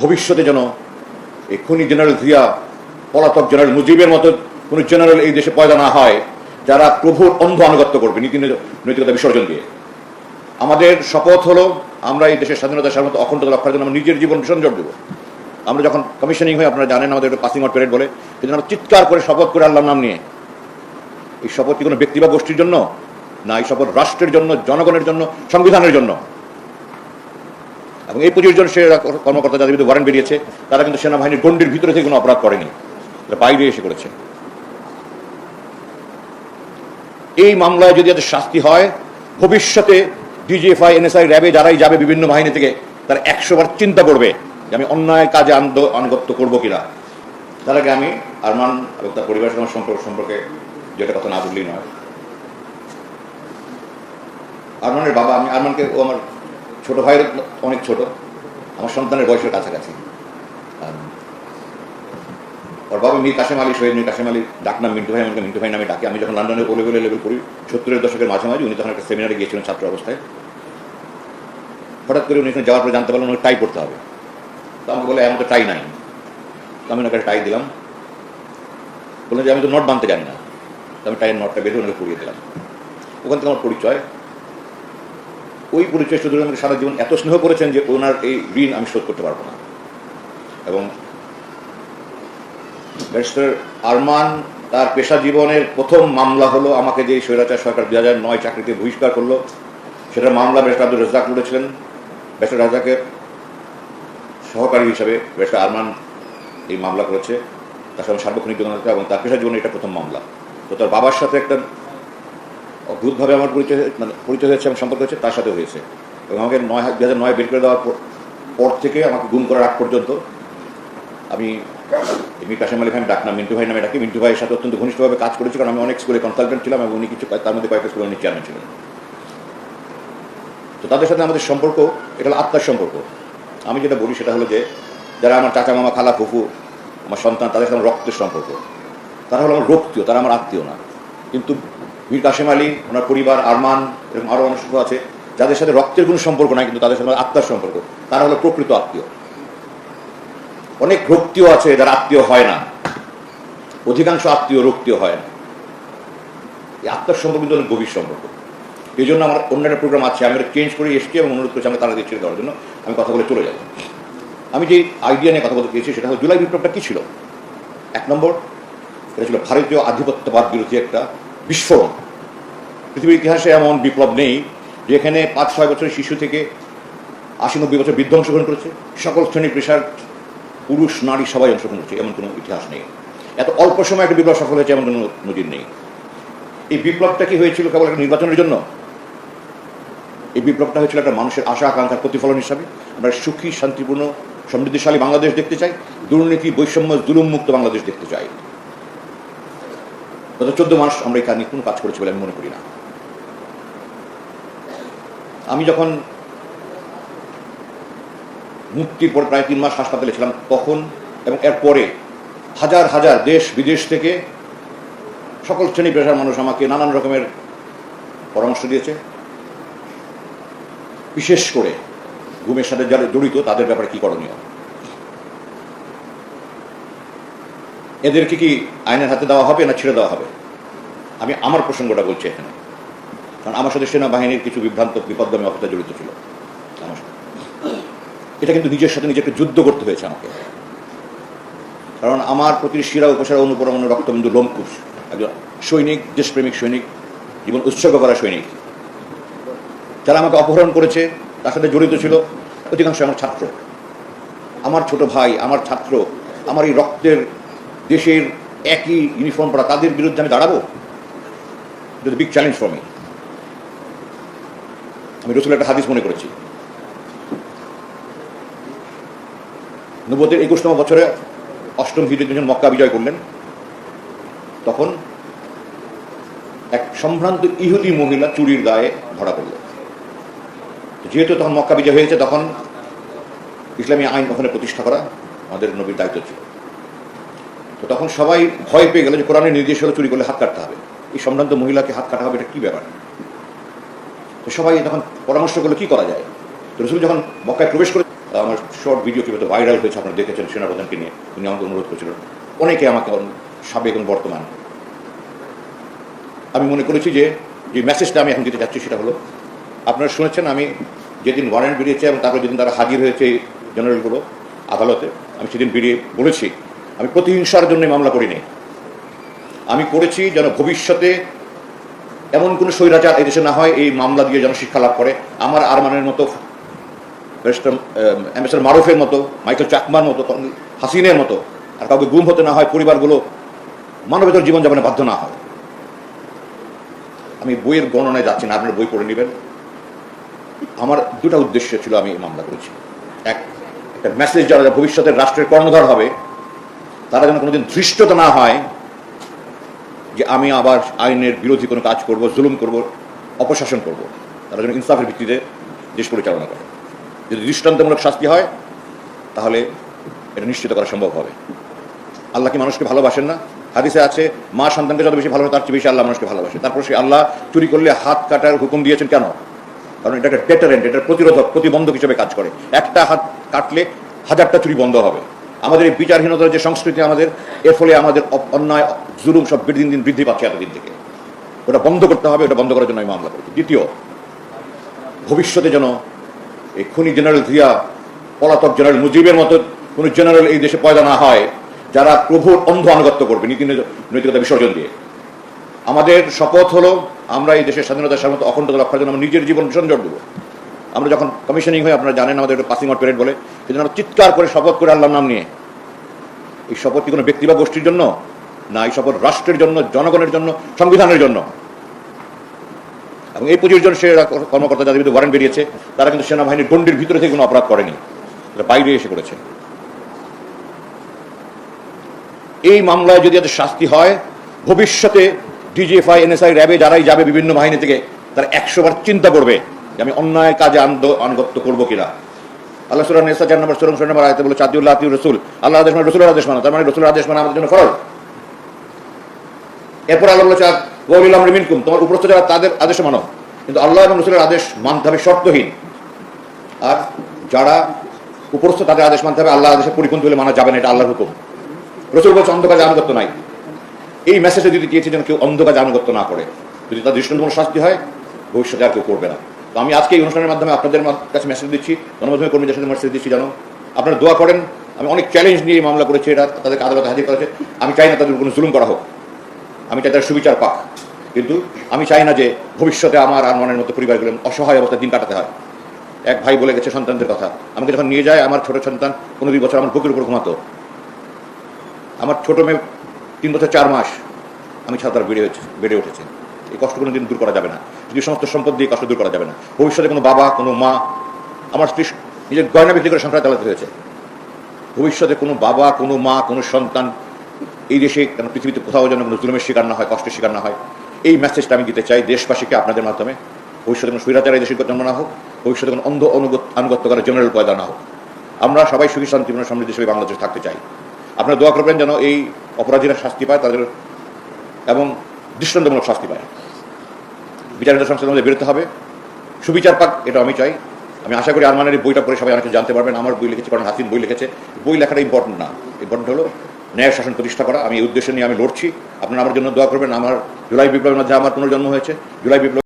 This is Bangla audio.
ভবিষ্যতে যেন এই খুনি জেনারেল জিয়া পলাতক জেনারেল মুজিবের মতো কোনো জেনারেল এই দেশে পয়দা না হয়, যারা প্রভুর অন্ধ আনুগত্য করবে নীতি নৈতিকতা বিসর্জন দিয়ে। আমাদের শপথ হলো, আমরা এই দেশের স্বাধীনতা সার্বত অখণ্ডতা রক্ষার জন্য আমরা নিজের জীবন বিসর্জন দেবো। আমরা যখন কমিশনিং হয়ে আপনারা জানেন আমাদের একটা পাসিং আউট প্যারেড বলে, সেজন্য আমরা চিৎকার করে শপথ করে আল্লাহর নাম নিয়ে। এই শপথ কি কোনো ব্যক্তি বা গোষ্ঠীর জন্য? না, এই শপথ রাষ্ট্রের জন্য, জনগণের জন্য, সংবিধানের জন্য। এবং এই পঁচিশ জন সে কর্মকর্তা যাদের বিরুদ্ধে ওয়ারেন্ট বেরিয়েছে, তারা কিন্তু সেনাবাহিনীর গণ্ডির ভিতরে থেকে কোনো অপরাধ করেনি। তারা বাইরে এসে করেছে। এই মামলায় যদি এদের শাস্তি হয়, ভবিষ্যতে ডিজিএফআই এনএসআই র্যাবে যারাই যাবে বিভিন্ন বাহিনী থেকে, তারা একশো বার চিন্তা করবে যে আমি অন্যায় কাজে আন্দ- আনুগত্য করব কিনা। তার আগে আমি আরমান এবং তার পরিবারের সঙ্গে সম্পর্ক সম্পর্কে যেটা কথা না বললেই নয়। আরমানের বাবা, আমি আরমানকে ও আমার ছোট ভাইয়ের অনেক ছোট। আমার সন্তানের বয়সের কাছাকাছি। ওর বাবা মীর কাশেম আলী, শহীদ মীর কাশেম আলী ডাকনাম মিন্টু ভাই, আমাকে মিন্টু ভাই নামে ডাকে। আমি যখন লন্ডনে ও লেভেলে লেভেল করি, সত্তরের দশকের মাঝামাঝি, উনি তখন একটা সেমিনারে গিয়েছিলেন ছাত্র অবস্থায়। হঠাৎ করে উনি এখানে যাওয়ার পরে জানতে পারলেন ওনাকে টাই করতে হবে। তো আমাকে বলে আমার তো টাই নাই। তো আমি ওনাকে টাই দিলাম। বললেন যে, আমি তো নট বানতে জানি না। তো আমি টাইয়ের নটটা বেঁধে ওনাকে পরিয়ে দিলাম। ওখান থেকে আমার পরিচয়। ওই পরিচয় শুধু আমাকে সারা জীবন এত স্নেহ করেছেন যে ওনার এই ঋণ আমি শোধ করতে পারব না। এবং ব্যারিস্টার আরমান, তার পেশা জীবনের প্রথম মামলা হলো আমাকে যে স্বৈরাচার সরকার দুই হাজার নয় চাকরিতে বহিষ্কার করল, সেটা মামলা ব্যারিস্টার আব্দুল রাজাক লড়েছিলেন ব্যারিস্টার রাজাকের সহকারী হিসাবে ব্যারিস্টার আরমান এই মামলা করেছে। তার সঙ্গে সার্বক্ষণিক জনতা এবং তার পেশা জীবনে এটা প্রথম মামলা। তো তার বাবার সাথে একটা অদ্ভুতভাবে আমার পরিচয় মানে পরিচয় হয়েছে এবং সম্পর্ক হয়েছে, তার সাথে হয়েছে। এবং আমাকে নয় দু হাজার নয় বের করে দেওয়ার পর- থেকে আমাকে গুম করার আগ পর্যন্ত আমি এমনি কাশেম আলী খান ডাকনাম মিন্টু ভাই নামে ডাকি। মিন্টু ভাইয়ের সাথে অত্যন্ত ঘনিষ্ঠভাবে কাজ করেছি, কারণ আমি অনেক স্কুলে কনসালটেন্ট ছিলাম এবং উনি কিছু তার মধ্যে কয়েকটা স্কুলে উনি চেয়ারম্যান ছিলেন। তো তাদের সাথে আমাদের সম্পর্ক, এটা হলো আত্মার সম্পর্ক। আমি যেটা বলি সেটা হলো যে, যারা আমার চাচা মামা, খালা, ফুফু, আমার সন্তান, তাদের সাথে রক্তের সম্পর্ক। তারা হলো আমার রক্তীয়, তারা আমার আত্মীয় না। কিন্তু মীর কাশেম আলী, ওনার পরিবার আরমান এরকম আরও অনেক আছে, যাদের সাথে রক্তের কোনো সম্পর্ক নাই, কিন্তু তাদের সাথে আত্মার সম্পর্ক। তারা হলো প্রকৃত আত্মীয়। অনেক রক্তীয় আছে যারা আত্মীয় হয় না। অধিকাংশ আত্মীয় রক্তীয় হয় না। এই আত্মার সম্পর্ক কিন্তু অনেক গভীর সম্পর্ক। এই জন্য আমার অন্য একটা প্রোগ্রাম আছে, আমি চেঞ্জ করে এসছি এবং অনুরোধ করছি, আমাকে তারা দিয়ে ছেড়ে দেওয়ার জন্য। আমি কথা বলে চলে যাব। আমি যে আইডিয়া নিয়ে কথা বলতে চেয়েছি সেটা হলো জুলাই বিপ্লবটা কী ছিল? এক নম্বর, এটা ছিল ভারতীয় আধিপত্যবাদ বিরোধী একটা বিস্ফোরণ। পৃথিবীর ইতিহাসে এমন বিপ্লব নেই যেখানে পাঁচ ছয় বছরের শিশু থেকে আশি নব্বই বছর বৃদ্ধ অংশগ্রহণ করেছে। সকল শ্রেণি পেশার পুরুষ, নারী সবাই অংশগ্রহণ করেছে, এমন কোনো ইতিহাস নেই। এত অল্প সময় একটা বিপ্লব সফল হয়েছে, এমন কোনো নজির নেই। এই বিপ্লবটা কি হয়েছিল কেবল একটা নির্বাচনের জন্য? এই বিপ্লবটা হয়েছিল একটা মানুষের আশা, আকাঙ্ক্ষার প্রতিফলন হিসাবে। আমরা সুখী, শান্তিপূর্ণ, সমৃদ্ধিশালী বাংলাদেশ দেখতে চাই। দুর্নীতি, বৈষম্য, জুলুম মুক্ত বাংলাদেশ দেখতে চাই। গত চোদ্দ মাস আমরা এই নিয়ে কোনো কাজ করেছি বলে আমি মনে করি না। আমি যখন মুক্তির পর প্রায় তিন মাস হাসপাতালে ছিলাম তখন এবং এরপরে হাজার হাজার দেশ বিদেশ থেকে সকল শ্রেণি পেশার মানুষ আমাকে নানান রকমের পরামর্শ দিয়েছে। বিশেষ করে ঘুমের সাথে যারা জড়িত তাদের ব্যাপারে কি করণীয়? এদেরকে কি আইনের হাতে দেওয়া হবে না ছেড়ে দেওয়া হবে? আমি আমার প্রসঙ্গটা বলছি এখানে। কারণ আমার সাথে সেনাবাহিনীর কিছু বিভ্রান্ত বিপদ্গমী অবস্থা জড়িত ছিল। আমার এটা কিন্তু নিজের সাথে নিজেকে যুদ্ধ করতে হয়েছে আমাকে। কারণ আমার প্রতি শিরা, উপসারা, অনুপরমাণু, রক্তবিন্দু লোমকুশ একজন সৈনিক, দেশপ্রেমিক সৈনিক, জীবন উৎসর্গ করা সৈনিক, যারা আমাকে অপহরণ করেছে, তার সাথে জড়িত ছিল অধিকাংশ আমার ছাত্র। আমার ছোট ভাই, আমার ছাত্র, আমার এই রক্তের দেশের একই ইউনিফর্ম পরা তাদের বিরুদ্ধে আমি দাঁড়াবো? বিগ চ্যালেঞ্জ ফর মি আমি রসুল একটা হাদিস মনে করেছি। নব্বতের একুশতম বছরে অষ্টম হিজড়ি যখন মক্কা বিজয় করলেন, তখন এক সম্ভ্রান্ত ইহুদি মহিলা চুরির গায়ে ধরা পড়ল। যেহেতু তখন মক্কা বিজয় হয়েছে, তখন ইসলামী আইন ওখানে প্রতিষ্ঠা করা আমাদের নবীর দায়িত্ব ছিল। তো তখন সবাই ভয় পেয়ে গেল যে কোরআনের নির্দেশ হলো চুরি করলে হাত কাটতে হবে। এই সম্ভ্রান্ত মহিলাকে হাত কাটা হবে, এটা কী ব্যাপার? তো সবাই তখন পরামর্শ করল, কী করা যায়? তো রসুল যখন মক্কায় প্রবেশ করে আমার শর্ট ভিডিও কীভাবে ভাইরাল হয়েছে আপনারা দেখেছেন সেনাপ্রধানকে নিয়ে, উনি আমাকে অনুরোধ করেছিলেন অনেকে আমাকে সাবেক এবং বর্তমান। আমি মনে করেছি যে যে মেসেজটা আমি এখন দিতে চাচ্ছি সেটা হলো, আপনারা শুনেছেন আমি যেদিন ওয়ারেন্ট বেরিয়েছে এবং তারপরে যেদিন তারা হাজির হয়েছে জেনারেলগুলো আদালতে, আমি সেদিন বেরিয়ে বলেছি আমি প্রতিহিংসার জন্য মামলা করিনি। আমি করেছি যেন ভবিষ্যতে এমন কোনো স্বৈরাচার এদেশে না হয়, এই মামলা দিয়ে যেন শিক্ষা লাভ করে। আমার আরমানের মতো এম এস মারুফের মতো, মাইকেল চাকমার মতো হাসিনের মতো, আর কাউকে গুম হতে না হয় পরিবারগুলো মানবেতর জীবনযাপনে বাধ্য না হয়। আমি বইয়ের গণনায় যাচ্ছি না, আপনার বই পড়ে নেবেন। আমার দুটা উদ্দেশ্য ছিল আমি এই মামলা করেছি। এক, একটা মেসেজ যারা ভবিষ্যতের রাষ্ট্রের কর্ণধার হবে তারা যেন কোনোদিন ধৃষ্টতা না হয় যে আমি আবার আইনের বিরোধী কোনো কাজ করব, জুলুম করব, অপশাসন করব। তারা যেন ইনসাফের ভিত্তিতে দেশ পরিচালনা করে। যদি দৃষ্টান্তমূলক শাস্তি হয়, তাহলে এটা নিশ্চিত করা সম্ভব হবে। আল্লাহ কি মানুষকে ভালোবাসেন না? হাদিসে আছে, মা সন্তানকে যত বেশি ভালোবাসে তার চেয়ে বেশি আল্লাহ মানুষকে ভালোবাসে। তারপর সে আল্লাহ চুরি করলে হাত কাটার হুকুম দিয়েছেন কেন? কারণ এটা একটা ডেটারেন্ট এটা প্রতিরোধক, প্রতিবন্ধক হিসেবে কাজ করে। একটা হাত কাটলে হাজারটা চুরি বন্ধ হবে। আমাদের এই বিচারহীনতার যে সংস্কৃতি আমাদের, এর ফলে আমাদের অন্যায়, জুলুম সব দিন দিন বৃদ্ধি পাচ্ছে এতদিন থেকে। ওটা বন্ধ করতে হবে, ওটা বন্ধ করার জন্য আমি মামলা করেছি। দ্বিতীয়, ভবিষ্যতে যেন এই খুনি জেনারেল জিয়া, পলাতক জেনারেল মুজিবের মতো কোনো জেনারেল এই দেশে পয়দা না হয়, যারা প্রভুর অন্ধ আনুগত্য করবে, নীতি নৈতিকতা বিসর্জন দিয়ে। আমাদের শপথ হলো, আমরা এই দেশের স্বাধীনতা সাধারণত অখণ্ডতা রক্ষার জন্য আমরা নিজের জীবন বিসর্জন দেবো। আমরা যখন কমিশনিং হয়, আপনারা জানেন আমাদের পাসিং আউট প্যারেড বলে। সেজন্য আমরা চিৎকার করে শপথ করে আল্লাহর নাম নিয়ে। এই শপথ কি কোনো ব্যক্তি বা গোষ্ঠীর জন্য? না, এই শপথ রাষ্ট্রের জন্য, জনগণের জন্য, সংবিধানের জন্য। এবং এই পঁচিশ জন সে কর্মকর্তা যাদের বিরুদ্ধে ওয়ারেন্ট বেরিয়েছে, তারা কিন্তু সেনাবাহিনীর গণ্ডির ভিতরে থেকে কোনো অপরাধ করেনি। তারা বাইরে এসে করেছে। এই মামলায় যদি এদের শাস্তি হয়, ভবিষ্যতে ডিজিএফআই এনএসআই র্যাবে যারাই যাবে বিভিন্ন বাহিনী থেকে, তারা একশো বার চিন্তা করবে। যে আমি অন্যায় কাজে আন্দ আনুগত্য করব কিনা? আল্লাহ সুরান নেসা চার নম্বর সুরং নম্বর আয়তে বলে চাদিউল্লাহ আতিউর রসুল। আল্লাহ আদেশ মানে রসুলের আদেশ মানা, তার মানে রসুলের আদেশ মানা আমাদের জন্য ফরজ। এরপর আল্লাহ বলেছে ওয়াবিল আমরি মিনকুম। তোমার উপরস্থ যারা তাদের আদেশে মানো, কিন্তু আল্লাহ এবং রসুলের আদেশ মানতে হবে শর্তহীন। আর যারা উপরস্থ তাদের আদেশ মানতে হবে আল্লাহ আদেশে পরিপন্থী হলে মানা যাবে না, এটা আল্লাহর হুকুম। রসুল বলছে, অন্ধকার আনুগত্য নাই। এই মেসেজে যদি দিয়েছে যেন কেউ অন্ধকার আনুগত্য না করে, যদি তার দৃষ্টান্তমূলক শাস্তি হয়, ভবিষ্যতে আর কেউ করবে না। তো আমি আজকে এই অনুষ্ঠানের মাধ্যমে আপনাদের কাছে মেসেজ দিচ্ছি, গণমাধ্যমে কর্মীদের সাথে মেসেজ দিচ্ছি, জানো। আপনারা দোয়া করেন, আমি অনেক চ্যালেঞ্জ নিয়ে মামলা করেছি, এটা তাদেরকে আদালতে হাজির করেছে আমি চাই না তাদের কোনো জুলুম করা হোক। আমি চাই তার সুবিচার পাক। কিন্তু আমি চাই না যে ভবিষ্যতে আমার আর মনের মতো পরিবারগুলো অসহায় অবস্থায় দিন কাটাতে হয়। এক ভাই বলে গেছে সন্তানদের কথা, আমাকে যখন নিয়ে যায়, আমার ছোট সন্তান কোনো দুই বছর আমার বুকের উপর ঘুমাতো। আমার ছোট মেয়ে তিন বছর চার মাস, আমি ছাড়া তার বেড়ে বেড়ে উঠেছে। এই কষ্টগুলো কোনো দিন দূর করা যাবে না। যদি সমস্ত সম্পদ দিয়ে কষ্ট দূর করা যাবে না। ভবিষ্যতে কোনো বাবা, কোনো মা, আমার স্ত্রী নিজের গয়না বিক্রি করে সংসার চালাতে হয়েছে। ভবিষ্যতে কোনো বাবা, কোনো মা, কোনো সন্তান এই দেশে কেন পৃথিবীতে কোথাও যেন কোনো জুলুমের শিকার না হয়, কষ্টের শিকার না হয়, এই মেসেজটা আমি দিতে চাই দেশবাসীকে আপনাদের মাধ্যমে। ভবিষ্যতে কোনো স্বৈরাচার এই দেশের জন্ম না হোক, ভবিষ্যতে কোনো অন্ধ অনুগত, আনুগত্য করা জেনারেল পয়দা না হোক। আমরা সবাই সুখী শান্তিপূর্ণ সমৃদ্ধ হিসেবে বাংলাদেশে থাকতে চাই। আপনারা দোয়া করবেন যেন এই অপরাধীরা শাস্তি পায়, তাদের এবং দৃষ্টান্তমূলক শাস্তি পায়। বিচারিত সংস্থার মধ্যে বেরোতে হবে। সুবিচার পাক, এটা আমি চাই। আমি আশা করি আরমানের বইটা পড়ে সবাই অনেকে জানতে পারবেন। আমার বই লিখেছে কারণ হাসিন, বই লিখেছে। বই লেখাটা ইম্পর্টেন্ট না। ইম্পর্টেন্ট হলো ন্যায় শাসন প্রতিষ্ঠা করা। আমি এই উদ্দেশ্য নিয়ে আমি লড়ছি। আপনারা আমার জন্য দোয়া করবেন। আমার জুলাই বিপ্লবের মধ্যে আমার পুনর্জন্ম হয়েছে। জুলাই বিপ্লব